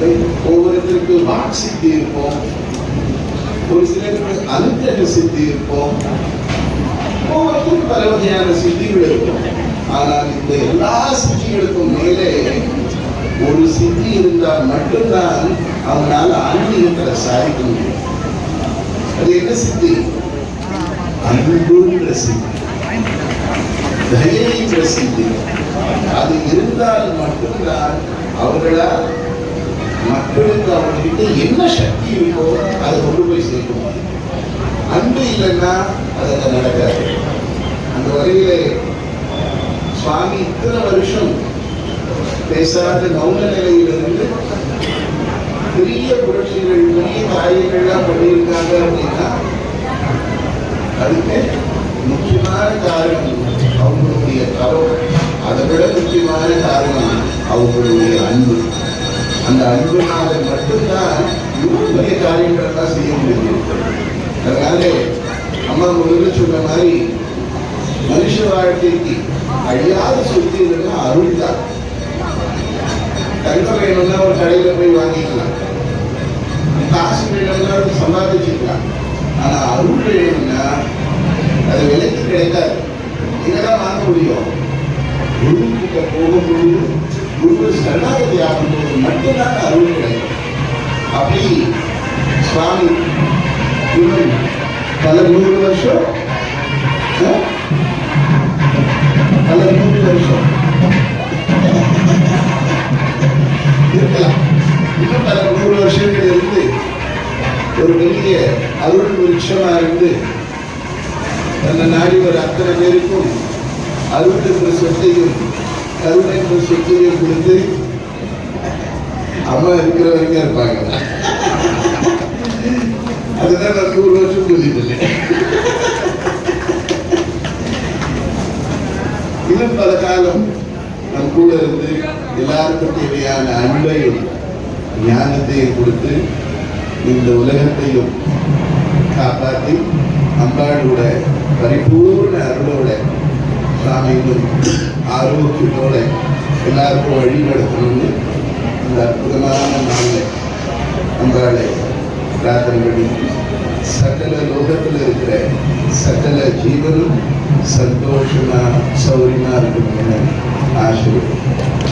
ஒவ்வொருத்தருக்கு வாக் சித்தி இருக்கும் ஒரு சிலருக்கு அனுக்கிரக சித்தி இருக்கும் ஒவ்வொருத்தருக்கும் பல வகையான சித்திகள் இருக்கும். ஆனால் இந்த எல்லா சித்திகளுக்கும் மேலே ஒரு சித்தி இருந்தால் மட்டும்தான் அவனால் ஆன்மீகத்துல சாதிக்க முடியும் அது என்ன சித்தி? அன்புன்ற சித்தி. தயைன்ற சித்தி. அது இருந்தால் மட்டும்தான் அவர்களால் கிட்ட என்ன சக்தி இருக்கோ அதை கொண்டு போய் சேர்க்கும் அன்பு இல்லைன்னா அது நடக்காது. அந்த வகையிலே சுவாமி இத்தனை வருஷம் பேசாத மௌன நிலையிலிருந்து பெரிய புரட்சிகள் பெரிய காரியங்கள்லாம் பண்ணியிருக்காங்க அப்படின்னா அதுக்கு முக்கியமான காரணம் அவங்களுடைய தரம் அதை விட முக்கியமான காரணம் அவங்களுடைய அன்பு. அந்த அன்புனால மட்டும்தான் இன்னும் பெரிய காரியங்களெல்லாம் செய்ய முடியும் அதனால அம்மா முதல்ல சொன்ன மாதிரி மனுஷ வாழ்க்கைக்கு அழியாத சொத்து இல்லைன்னா அருள் தான். தங்கம் வேணும்னா ஒரு கடையில போய் வாங்கிக்கலாம். காசு வேணும்னா சம்பாதிச்சுக்கலாம். ஆனா அருள் வேணும்னா அது விலைக்கு கிடைக்காது. சரணாகதி ஆகும்போது மட்டும்தான் அருள் கிடைக்கும். அப்படி சுவாமி இன்னும் பல நூறு வருஷம் பல நூறு வருஷம் இருக்கலாம். இன்னும் பல நூறு வருஷங்கள் இருந்து ஒரு பெரிய அருள் விருட்சமாக இருந்து தன்னை நாடி ஒரு அத்தனை பேருக்கும் அருள் என்ற சொத்தையும் கருணை என்ற சொத்தையும் கொடுத்து அம்மா இருக்கிற வரைக்கும் இருப்பாங்க. அதுதான் நான் நூறு வருஷம் சொல்லிட்டு இன்னும் பல காலம் நம் கூட இருந்து எல்லாருக்கும் தேவையான அன்பையும் ஞானத்தையும் கொடுத்து இந்த உலகத்தையும் காப்பாற்றி அம்பாளோட பரிபூர்ண அருளோட சாமியும் ஆரோக்கியத்தோட எல்லாருக்கும் வழி நடத்தணும்னு இந்த அற்புதமான நாளில் அம்பாளை பிரார்த்தனை பண்ணி சகல லோகத்தில் இருக்கிற சகல ஜீவனும் சந்தோஷமாக சௌரியமாக இருக்கணும்னு ஆசிரியர்